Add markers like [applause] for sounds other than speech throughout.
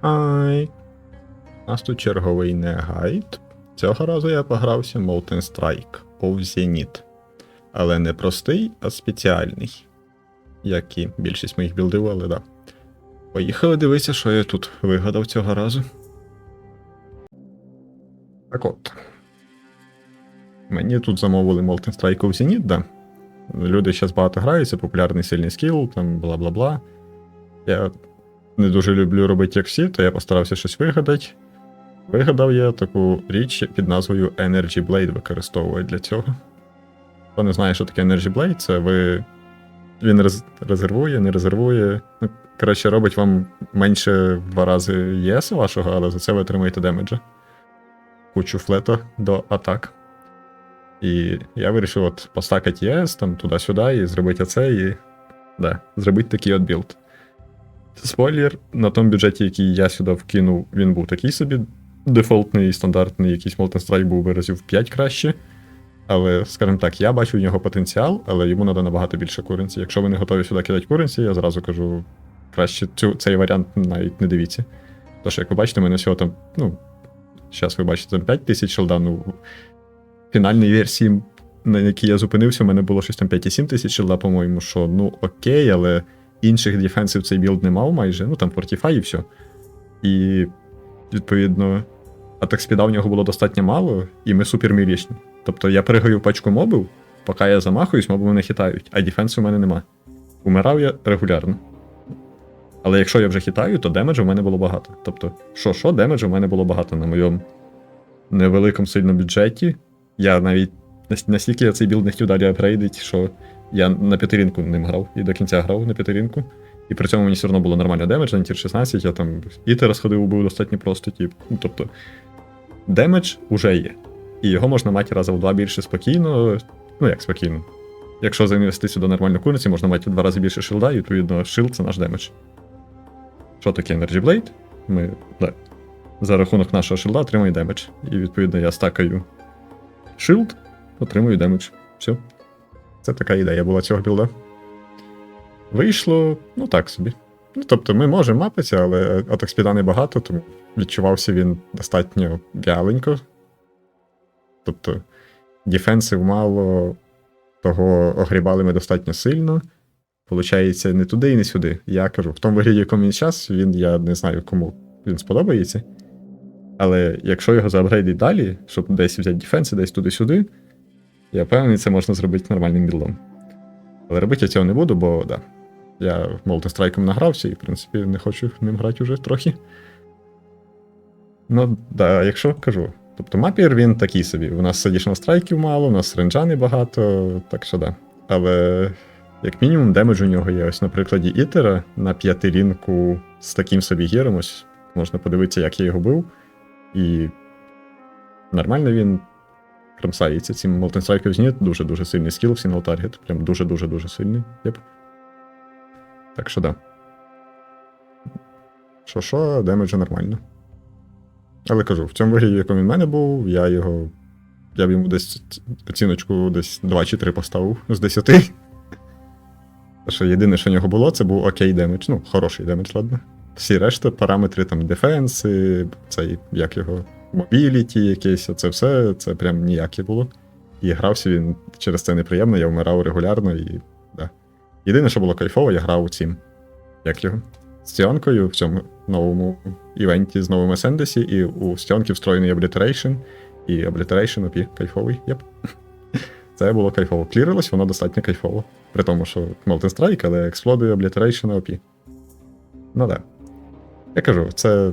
Ай. У нас тут черговий не гайд. Цього разу я погрався Molten Strike Zenith. Але не простий, а спеціальний. Як і більшість моїх білдів, але да. Поїхали дивитися, що я тут вигадав цього разу. Так от. Мені тут замовили Molten Strike Zenith, да. Люди зараз багато граються, популярний сильний скіл, там бла бла бла. Я не дуже люблю робити як всі, то я постарався щось вигадати. Вигадав я таку річ під назвою Energy Blade використовую для цього. Хто не знає, що таке Energy Blade, це ви. Він рез... резервує, не резервує. Ну, коротше, робить вам менше в два рази ЄС вашого, але за це ви отримаєте демеджа. Кучу флета до атак. І я вирішив от постакати ЄС там туди-сюди і зробити оце, і. Да, зробити такий от білд. Спойлер, на тому бюджеті, який я сюди вкинув, він був такий собі дефолтний, стандартний, якийсь Molten Strike був би разів 5 краще. Але, скажімо так, я бачу в нього потенціал, але йому треба набагато більше куренці. Якщо ви не готові сюди кидати куренці, я зразу кажу, краще цю, цей варіант навіть не дивіться. Тож, як ви бачите, в мене всього там, ну, зараз ви бачите там 5 тисяч шелда, ну, в фінальній версії, на якій я зупинився, у мене було щось там 5,7 тисяч шелда, по-моєму, що ну окей, але інших дефенсів цей білд не мав майже, ну там Fortify і все. І, відповідно, атак спіда в нього було достатньо мало, і ми супермілічні. Тобто я перегою пачку мобів, поки я замахуюсь, моби мене хитають, а дефенсу в мене нема. Умирав я регулярно. Але якщо я вже хитаю, то демеджу в мене було багато. Тобто, що, що, демеджу в мене було багато на моєму невеликому сильному бюджеті. Я навіть настільки я цей білд не хотів далі апгрейдить, що я на п'ятирінку ним грав і до кінця грав на п'ятирінку. І при цьому мені все одно було нормально демедж на тір 16, я там ітера сходив, був достатньо просто, тип. Ну, тобто, демедж уже є. І його можна мати раза в два більше спокійно. Ну як спокійно. Якщо занести сюди нормальну курниці, можна мати в два рази більше шилда, і відповідно шилд це наш демедж. Що таке Energy Blade? Ми да, за рахунок нашого шилда отримуємо демедж. І відповідно я стакаю шилд, отримую демедж. Все. Це така ідея була цього білда. Вийшло, ну так собі. Ну, тобто, ми можемо мапитися, але атак спіда не багато, тому відчувався він достатньо вяленько. Тобто, дефенсив мало, того огрібали ми достатньо сильно. Получається, не туди і не сюди. Я кажу, в тому вигляді, якому він час, він я не знаю, кому він сподобається. Але якщо його заапгрейдить далі, щоб десь взяти дефенси, десь туди-сюди, я впевнений, це можна зробити нормальним білдом. Але робити я цього не буду, бо да. Я Strike награвся і, в принципі, не хочу ним грати уже трохи. Ну, да, якщо кажу. Тобто мапір він такий собі. У нас additional страйків мало, у нас ренджа небагато, так що да. Але, як мінімум, демедж у нього є. Ось на прикладі Ітера на п'ятирінку з таким собі гіром. Ось можна подивитися, як я його бив. І нормально він кромсається. Цим Molten Strike Zenith дуже-дуже сильний скіл в сингл таргет. Прям дуже-дуже-дуже сильний. Єп. Так що да. Що що, демеджа нормально. Але кажу, в цьому вигляді, якому він в мене був, я його. Я б йому десь оціночку десь 2 чи 3 поставив з 10. Те, що єдине, що в нього було, це був окей демедж. Ну, хороший демедж, ладно. Всі решта параметри там дефенси, цей, як його, мобіліті якесь, це все, це прям ніяке було. І грався він через це неприємно, я вмирав регулярно і. Да. Єдине, що було кайфово, я грав цим. Як його? З Стіонкою в цьому новому івенті з новим Сендесі, і у Стіонки встроєний Obliteration, і Obliteration OP кайфовий. Єп. [laughs] Це було кайфово. Клірилось, воно достатньо кайфово. При тому, що Molten Strike, але експлодує Obliteration OP. Ну да. Я кажу, це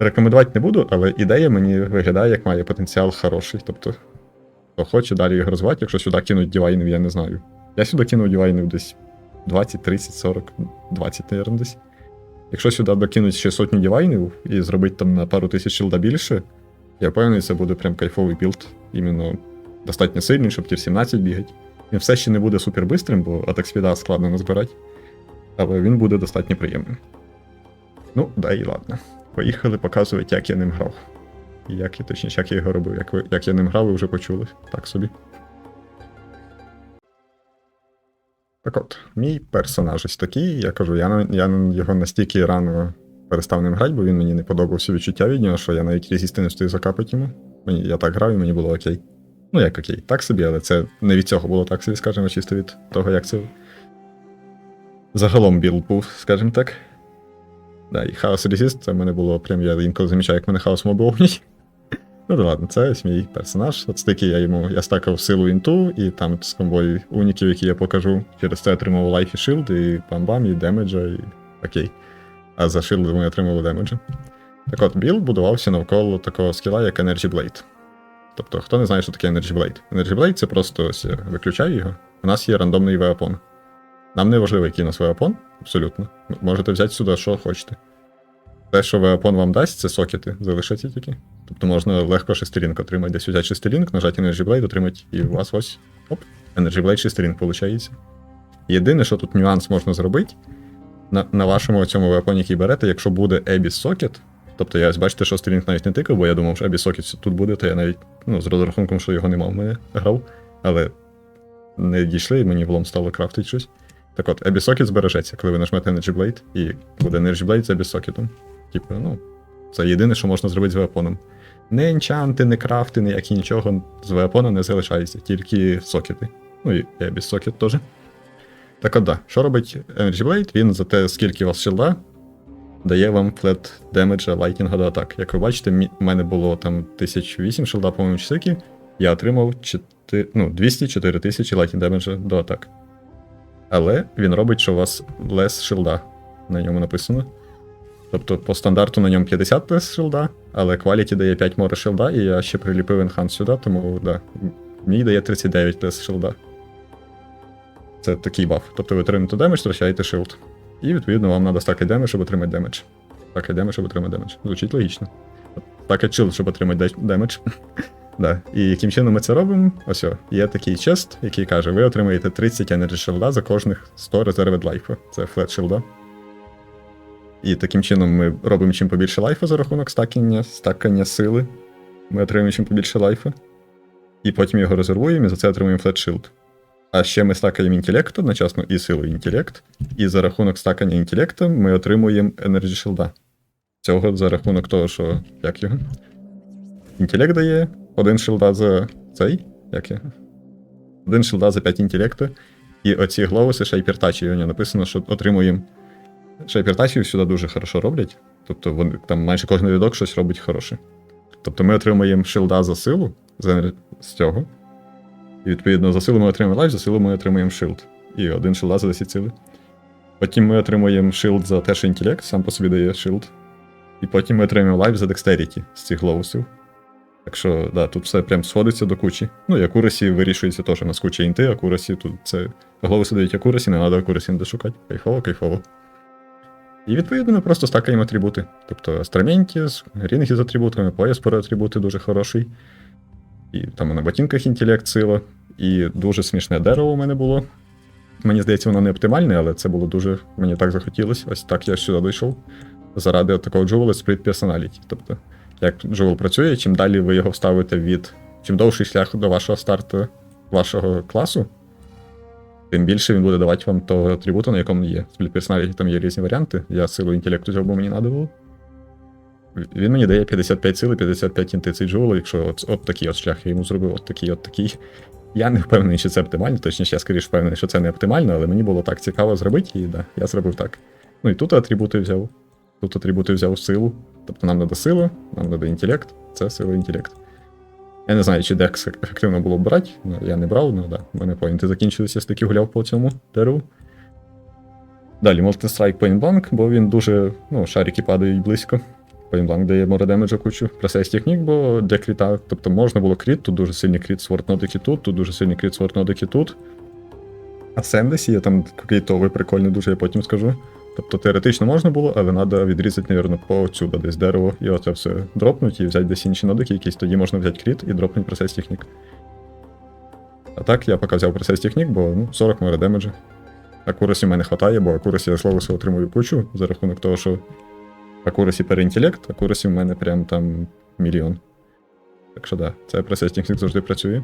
рекомендувати не буду, але ідея мені виглядає, як має потенціал хороший. Тобто, хто хоче далі його розвивати, якщо сюди кинуть дівайнів, я не знаю. Я сюди кинув дівайнів десь 20, 30, 40, 20, наверное, десь. Якщо сюди докинуть ще сотню дівайнів і зробити там на пару тисяч шилда більше, я впевнений, це буде прям кайфовий білд. Іменно достатньо сильний, щоб тір 17 бігати. Він все ще не буде супер бистрим, бо атак спіда складно назбирати. Але він буде достатньо приємним. Ну, да і ладно. Поїхали показувати, як я ним грав. Як я, точніше, як я його робив. Як, ви, як я ним грав, ви вже почули. Так собі. Так от, мій персонаж ось такий, я кажу, я, я його настільки рано перестав ним грати, бо він мені не подобався відчуття від нього, що я навіть резісти не встиг закапати йому. Мені, я так грав і мені було окей. Ну, як окей, так собі, але це не від цього було так собі, скажімо, чисто від того, як це загалом білд був, скажімо так. Да, і хаос резіст, це в мене було прям, я інколи замічаю, як мене хаос мобовній. [laughs] Ну да ладно, це мій персонаж. От стики я йому я стакав силу інту, і там з комбою уніків, які я покажу. Через це отримав лайф і шилд, і бам-бам, і демеджа, і окей. А за шилд ми отримали демеджа. Так от, білд будувався навколо такого скіла, як Energy Blade. Тобто, хто не знає, що таке Energy Blade? Energy Blade це просто ось я виключаю його. У нас є рандомний веапон. Нам не важливо, який у нас веапон, абсолютно. Можете взяти сюди, що хочете. Те, що веапон вам дасть, це сокети, залишаться тільки. Тобто можна легко шестерінк отримати. Десь взяти шестерінк, нажати Energy Blade, отримати, і у вас ось оп, Energy Blade шестерінк виходить. Єдине, що тут нюанс можна зробити, на, на вашому цьому веапоні, який берете, якщо буде Abyss Socket, тобто я бачите, що сторінк навіть не тикав, бо я думав, що Abyss Socket тут буде, то я навіть ну, з розрахунком, що його нема в мене грав, але не дійшли, і мені влом стало крафтити щось. Так от, Socket збережеться, коли ви нажмете Energy Blade, і буде Energy Blade з Socket. Типу, ну, це єдине, що можна зробити з веапоном. Не енчанти, не крафти, ніякі нічого з веапона не залишається, тільки сокети. Ну і Abyss Socket теж. Так от да, що робить Energy Blade? Він за те, скільки у вас шилда, дає вам флет демеджа лайтінга до атак. Як ви бачите, в мене було там 1008 шилда, по-моєму, скільки, я отримав 4, ну, 204 тисячі лайтінг демеджа до атак. Але він робить, що у вас лес шилда на ньому написано. Тобто по стандарту на ньому 50 лес шилда, але quality дає 5 море шилда, і я ще приліпив enhance сюди, тому да, мені дає 39 лес шилда. Це такий баф. Тобто ви отримуєте демедж, втрачаєте шилд. І відповідно вам треба стакати демедж, щоб отримати демедж. Стакати демедж, щоб отримати демедж. Звучить логічно. Стакати шилд, щоб отримати де- демедж. Да. І яким чином ми це робимо? Ось о, є такий чест, який каже, ви отримаєте 30 енерджі шилда за кожних 100 резервед лайфу. Це флет шилда. І таким чином ми робимо чим побільше лайфу за рахунок стакання, стакання сили. Ми отримуємо чим побільше лайфу. І потім його резервуємо, і за це отримуємо флет шилд. А ще ми стакаємо інтелект одночасно і силу інтелект. І за рахунок стакання інтелекту ми отримуємо енерджі шилда. Цього за рахунок того, що. Як його? Інтелект дає один шилда за цей. Як його? Один шилда за 5 інтелекту. І оці глоуси шейпертачі, у нього написано, що отримуємо. Шейпертачі сюди дуже хорошо роблять. Тобто вони, там майже кожен рядок щось робить хороше. Тобто ми отримуємо шилда за силу з, з цього. І відповідно за силу ми отримуємо лайф, за силу ми отримуємо шилд. І один шилда за 10 сили. Потім ми отримуємо шилд за те, що інтелект сам по собі дає шилд. І потім ми отримуємо лайф за декстеріті з цих глоусів. Так що, да, тут все прям сходиться до кучі. Ну і акурасі вирішується теж. У нас куча інти, акурасі тут це. Глоуси дають акурасі, не треба акурасі не шукати. Кайфово, кайфово. І відповідно ми просто стакаємо атрибути. Тобто Астроментіс, рінги з атрибутами, пояс про атрибути дуже хороший. І там на ботинках інтелект сила. І дуже смішне дерево у мене було. Мені здається, воно не оптимальне, але це було дуже. Мені так захотілося. Ось так я сюди дійшов. Заради такого джувела Split Personality. Тобто, як джувел працює, чим далі ви його вставите від. Чим довший шлях до вашого старту вашого класу, тим більше він буде давати вам того атрибуту, на якому є. Personality там є різні варіанти. Я силу інтелекту бо мені було. Він мені дає 55 сили, 55 інти цей джувел, якщо от, от такий от шлях я йому зробив, от такий, от такий. Я не впевнений, що це оптимально, точніше, я скоріше впевнений, що це не оптимально, але мені було так цікаво зробити, і да, я зробив так. Ну і тут атрибути взяв. Тут атрибути взяв силу. Тобто нам треба сила, нам треба інтелект, це сила інтелект. Я не знаю, чи декс ефективно було б брати, ну, я не брав, ну да. У мене поінти закінчилися, я таки гуляв по цьому дереву. Далі Multi-Strike Point Blank, бо він дуже. Ну, шарики падають близько. Point Blank дає море демеджа кучу. Процес технік, бо для кріта. Тобто можна було кріт, тут дуже сильний кріт сворт нодики тут, тут дуже сильний кріт сворт нодики тут. А Сендесі є там крітовий прикольний, дуже я потім скажу. Тобто теоретично можна було, але треба відрізати, мабуть, по отсюда десь дерево і оце все дропнуть і взяти десь інші нодики, якісь тоді можна взяти кріт і дропнути процес технік. А так я поки взяв процес технік, бо ну, 40 море демеджа. Акурасі в мене хватає, бо акурасі я слово все отримую кучу за рахунок того, що акурасі переінтелект, акурасі в мене прям там мільйон. Так що да, це процес технік завжди працює.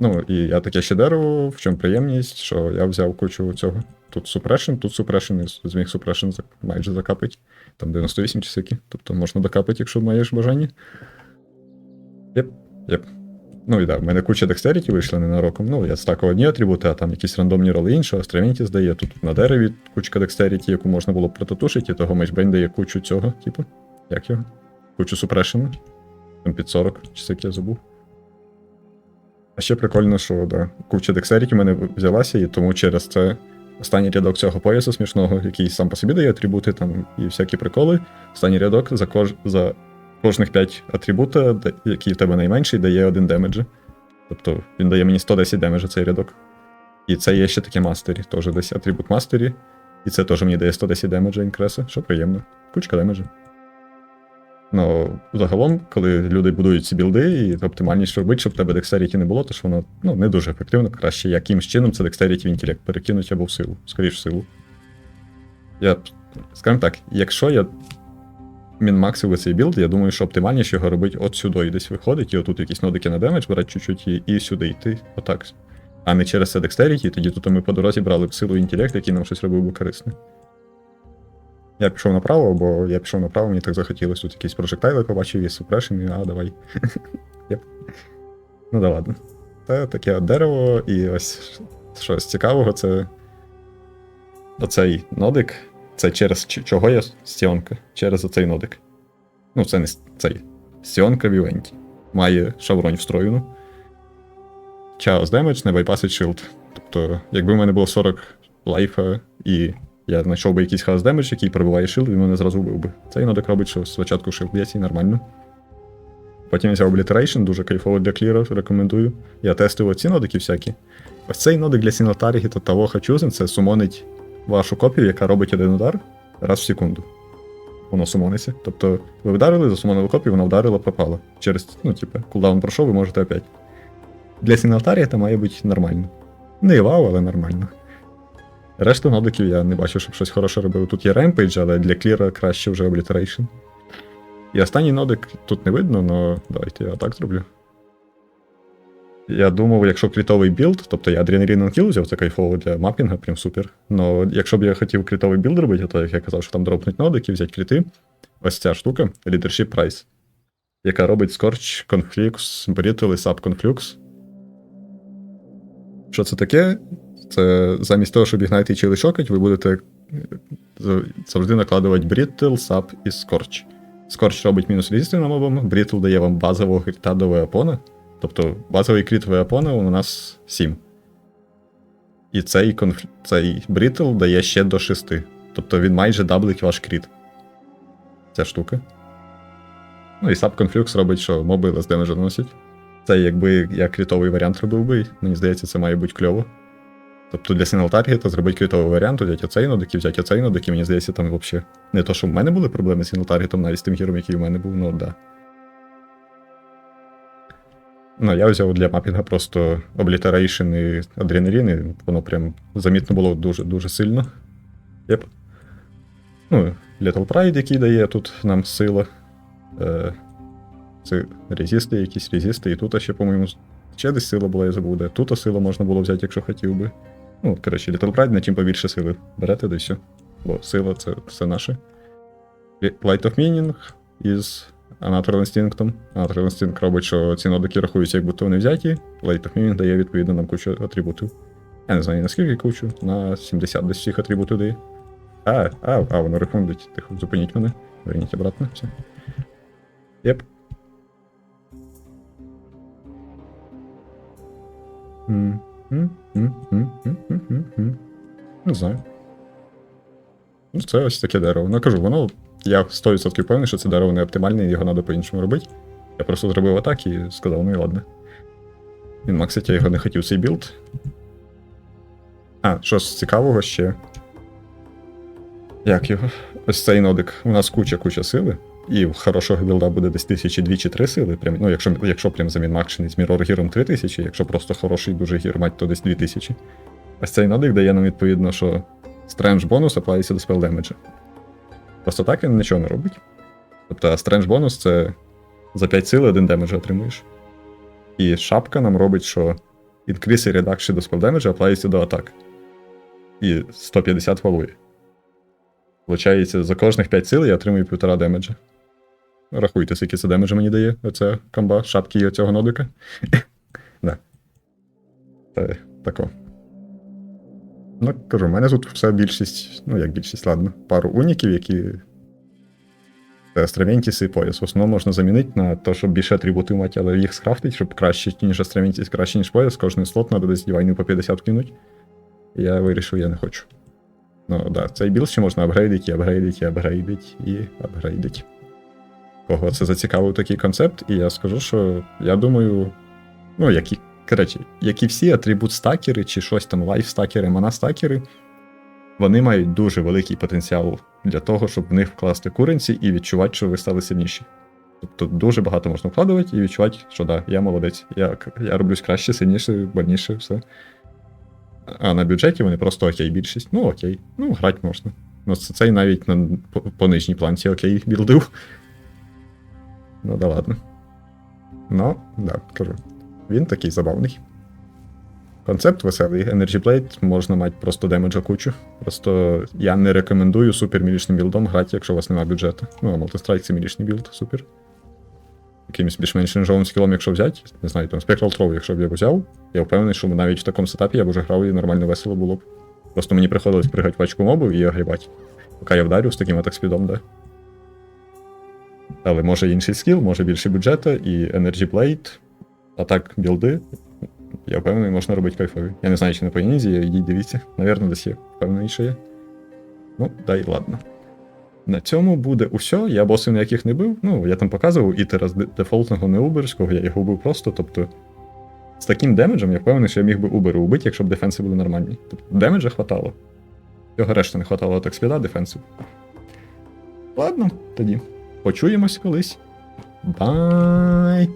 Ну, і я таке ще дерево, в чому приємність, що я взяв кучу цього. Тут супрешн, тут супрешн, і зміг супрешн зак- майже закапить. Там 98 чи скільки. Тобто можна докапати, якщо маєш бажання. Єп, єп. Ну і да, в мене куча декстеріті вийшла ненароком. Ну, я стакав одні атрибути, а там якісь рандомні роли іншого, Стремінті здає. Тут на дереві кучка декстеріті, яку можна було б протатушити, і того мейджбейн дає кучу цього, типу. Як його? Кучу супрешену. Там під 40, чи скільки я забув. А ще прикольно, що да, куча декстеріті в мене взялася, і тому через це останній рядок цього поясу смішного, який сам по собі дає атрибути там і всякі приколи. Останній рядок за, кож... за кожних 5 атрибута, який в тебе найменший, дає один демеджа. Тобто він дає мені 110 демеджа цей рядок. І це є ще таке мастері, теж десь атрибут мастері. І це теж мені дає 110 демеджа інкреса, що приємно. Кучка демеджа. Ну, загалом, коли люди будують ці білди, і оптимальніше робити, щоб в тебе декстеріті не було, то що воно ну, не дуже ефективно. Краще якимсь чином це декстеріті в інтелект перекинуть або в силу, скоріш в силу. Я, скажімо так, якщо я мінмаксив цей білд, я думаю, що оптимальніше його робити от сюди і десь виходить, і отут якісь нодики на демедж брати чуть-чуть і, і сюди йти. Отак. А не через це декстеріті, тоді тут ми по дорозі брали б силу інтелект, який нам щось робив би корисне. Я пішов направо, бо я пішов направо, мені так захотілося тут якісь прожектайли побачив і супрешен, і а, давай. [laughs] Ну да ладно. Це таке дерево, і ось щось цікавого, це оцей нодик. Це через чого є стіонка? Через оцей нодик. Ну, це не цей. Стіонка Вівенті. Має шавронь встроєну. Chaos Damage не байпасить shield. Тобто, якби в мене було 40 лайфа і я знайшов би якийсь хаос який пробиває шилд, він мене зразу вбив би. Цей нодик робить, що спочатку шилд б'ється і нормально. Потім взяв Obliteration, дуже кайфово для кліра, рекомендую. Я тестив оці нодики всякі. Ось цей нодик для Single Target того Chosen це сумонить вашу копію, яка робить один удар раз в секунду. Воно сумониться. Тобто ви вдарили, засумонили копію, вона вдарила, пропала. Через, ну, типу, кулдаун пройшов, ви можете опять. Для Single Target має бути нормально. Не вау, але нормально. Решту нодиків я не бачу, щоб щось хороше робив. Тут є Rampage, але для кліра краще вже Obliteration. І останній нодик тут не видно, але давайте я так зроблю. Я думав, якщо крітовий білд, тобто я Adrenaline Kill взяв, це кайфово для мапінга, прям супер. Но якщо б я хотів крітовий білд робити, то як я казав, що там дропнуть нодики, взяти кріти, ось ця штука, Leadership Price, яка робить Scorch, Conflux, Brittle і Subconflux. Що це таке? Це замість того, щоб ігнайти чи лишокать, ви будете е, завжди накладувати Brittle, Sub і Scorch. Scorch робить мінус резистив на мобам, Brittle дає вам базового кріта до веапона. Тобто базовий кріт веапона у нас 7. І цей, конф... цей Brittle дає ще до 6. Тобто він майже даблить ваш кріт. Ця штука. Ну і Subconflux робить, що моби лес демеджа наносять. Це якби я крітовий варіант робив би, мені здається, це має бути кльово. Тобто для сингл таргета зробити критовий варіант, взяти оцей нодик і взяти оцей нодик, і мені здається, там взагалі не то, що в мене були проблеми з сингл таргетом, навіть з тим гіром, який в мене був, ну да. Ну, я взяв для мапінга просто Obliteration і Adrenaline, і воно прям замітно було дуже-дуже сильно. Єп. Ну, Little Pride, який дає тут нам сила. Е, це резисти, якісь резисти, і тут ще, по-моєму, ще десь сила була, я забув, де. Тут сила можна було взяти, якщо хотів би. Ну, коротше, Little Pride, на чим побільше сили. Берете, да все. Бо сила це все наше. Light of Meaning із Unnatural Instinct. Unnatural Instinct робить, що ці нодики рахуються, як будто вони взяті. Light of Meaning дає відповідно нам кучу атрибутів. Я не знаю наскільки кучу, на 70 десь всіх атрибутів дає. А, а, а, воно рефундить. Тихо, зупиніть мене. Верніть обратно. Все. Єп. М. Не знаю. Ну, це ось таке дерево. Ну кажу, воно. Я 100% певний, що це дерево не оптимальне, і його треба по-іншому робити. Я просто зробив атак і сказав, ну і ладно. Він максить, я його не хотів цей білд. А, що з цікавого ще. Як його? Ось цей нодик. У нас куча-куча сили. І хорошого білда буде десь тисячі дві чи три сили. Прям, ну, якщо, якщо прям замінмакшений з Mirror гіром 3000, якщо просто хороший дуже гір мать, то десь 2000. Ось цей нодик дає нам відповідно, що стрендж бонус аплається до спел демеджа. Просто так він нічого не робить. Тобто стрендж бонус це за 5 сили один демедж отримуєш. І шапка нам робить, що Increase і reduction до spell damage applies до атак. І 150 валує. Получається, за кожних 5 сил я отримую 1,5 демеджа. Рахуйте, скільки це демеджа мені дає оця комба шапки і оцього нодика. [laughs] да. Та, тако. Ну, кажу, в мене тут все більшість, ну як більшість, ладно, пару уніків, які. Це Астравентіс і пояс. В основному можна замінити на те, щоб більше атрибутів мати, але їх скрафтить, щоб краще, ніж Астравентіс, краще, ніж пояс. Кожний слот треба десь дівайну по 50 кинуть. Я вирішив, я не хочу. Ну, да, цей білд ще можна апгрейдити, апгрейдити, апгрейдити, і апгрейдити. Кого це зацікавив такий концепт, і я скажу, що я думаю, ну, як і, коротше, як і всі атрибут-стакери, чи щось там лайф-стакери, мана-стакери, вони мають дуже великий потенціал для того, щоб в них вкласти куренці і відчувати, що ви стали сильніші. Тобто дуже багато можна вкладувати і відчувати, що да, я молодець, я, я роблюсь краще, сильніше, больніше, все. А на бюджеті вони просто окей, більшість. Ну окей, ну грати можна. Ну, це цей навіть на по, по нижній планці окей білдив. Ну да ладно. Ну, да, кажу. Він такий забавний. Концепт веселий. Energy Blade можна мати просто демеджа кучу. Просто я не рекомендую супермілічним білдом грати, якщо у вас немає бюджету. Ну, а Multistrike це мілічний білд, супер. Якимось більш-менш ренжовим скілом, якщо взяти, не знаю, там Spectral Throw, якщо б я взяв, я впевнений, що навіть в такому сетапі я б уже грав і нормально весело було б. Просто мені приходилось пригати пачку мобів і огрібати. Поки я вдарю з таким атак спідом, да. Але може інший скіл, може більше бюджету і Energy Blade, а так білди. Я впевнений, можна робити кайфові. Я не знаю, чи на Паянізі, йдіть дивіться. Навірно, десь є. Впевнений, що є. Ну, да й ладно. На цьому буде усе. Я босів ніяких не бив. Ну, я там показував ітера з дефолтного не уберського, я його убив просто. Тобто, з таким демеджем я впевнений, що я міг би убери убити, якщо б дефенси були нормальні. Тобто, демеджа хватало. Цього решта не хватало так спіда, дефенсу. Ладно, тоді. Почуємось колись. Бай!